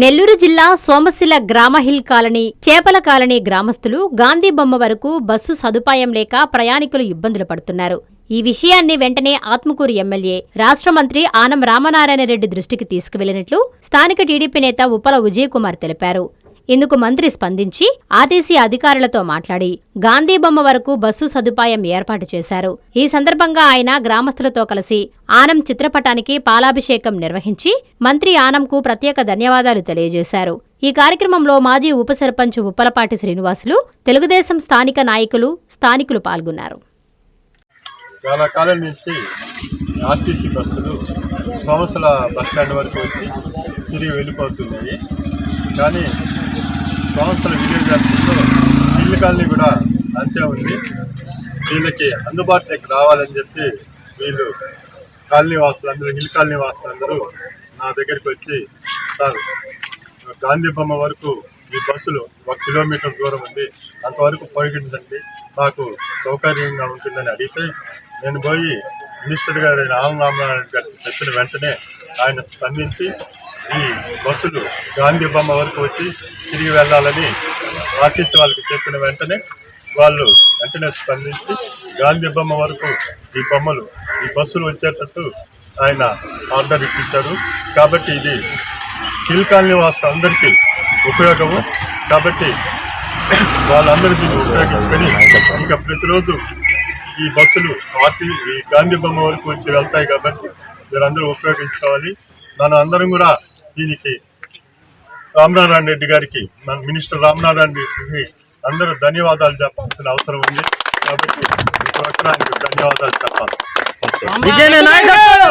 నెల్లూరు జిల్లా సోమశిల గ్రామహిల్ కాలనీ చేపల కాలనీ గ్రామస్తులు గాంధీ బొమ్మ వరకు బస్సు సదుపాయం లేక ప్రయాణికులు ఇబ్బందులు పడుతున్నారు. ఈ విషయాన్ని వెంటనే ఆత్మకూరు ఎమ్మెల్యే రాష్ట్ర మంత్రి ఆనం రామనారాయణ రెడ్డి దృష్టికి తీసుకువెళ్ళినట్లు స్థానిక టీడీపీ నేత ఉప్పల విజయ్ కుమార్ తెలిపారు. ఇందుకు మంత్రి స్పందించి ఆర్టీసీ అధికారులతో మాట్లాడి గాంధీ బొమ్మ వరకు బస్సు సదుపాయం ఏర్పాటు చేశారు. ఈ సందర్భంగా ఆయన గ్రామస్తులతో కలిసి ఆనం చిత్రపటానికి పాలాభిషేకం నిర్వహించి మంత్రి ఆనంకు ప్రత్యేక ధన్యవాదాలు తెలియజేశారు. ఈ కార్యక్రమంలో మాజీ ఉప సర్పంచ్ ఉప్పలపాటి శ్రీనివాసులు తెలుగుదేశం స్థానిక నాయకులు స్థానికులు పాల్గొన్నారు. చాలా కాలం నుంచి ఆర్టీసీ బస్సులు సోమసల బస్ స్టాండ్ వరకు వచ్చి తిరిగి వెళ్ళిపోతున్నాయి. కానీ సంవత్సర విలేజ్ ఆఫీస్లో ఇల్లు కాలనీ కూడా అంతే ఉంది. వీళ్ళకి అందుబాటులోకి రావాలని చెప్పి వీళ్ళు కాలనీ వాసులందరూ ఇల్లు కాలనీ వాసులందరూ నా దగ్గరికి వచ్చి సార్ గాంధీ బొమ్మ వరకు ఈ బస్సులు ఒక కిలోమీటర్ దూరం ఉంది. అంతవరకు పొడిగిందండి మాకు సౌకర్యంగా ఉంటుందని అడిగితే నేను పోయి మినిస్టర్ గారు ఆనంద రామనారాయణ గారికి చెప్పిన వెంటనే ఆయన స్పందించి ఈ బస్సులు గాంధీ బొమ్మ వరకు వచ్చి తిరిగి వెళ్ళాలని ఆర్టీసీ వాళ్ళకి చెప్పిన వెంటనే వాళ్ళు వెంటనే స్పందించి గాంధీ బొమ్మ వరకు ఈ బొమ్మలు ఈ బస్సులు వచ్చేటట్టు ఆయన ఆర్డర్ ఇప్పించారు. కాబట్టి ఇది హిల్ కాలనీ వాసులు అందరికీ ఉపయోగము. కాబట్టి వాళ్ళందరూ దీన్ని ఉపయోగించుకొని ఇంకా ప్రతిరోజు ఈ బస్సులు ఆర్టీ ఈ గాంధీ బొమ్మ వరకు వచ్చి వెళ్తాయి కాబట్టి మీరందరూ ఉపయోగించుకోవాలి. మనం అందరం కూడా దీనికి రామనారాయణ రెడ్డి గారికి మన మినిస్టర్ రామనారాయణ రెడ్డికి అందరూ ధన్యవాదాలు చెప్పాల్సిన అవసరం ఉంది. కాబట్టి ధన్యవాదాలు చెప్పాలి. విజయన నాయకత్వం!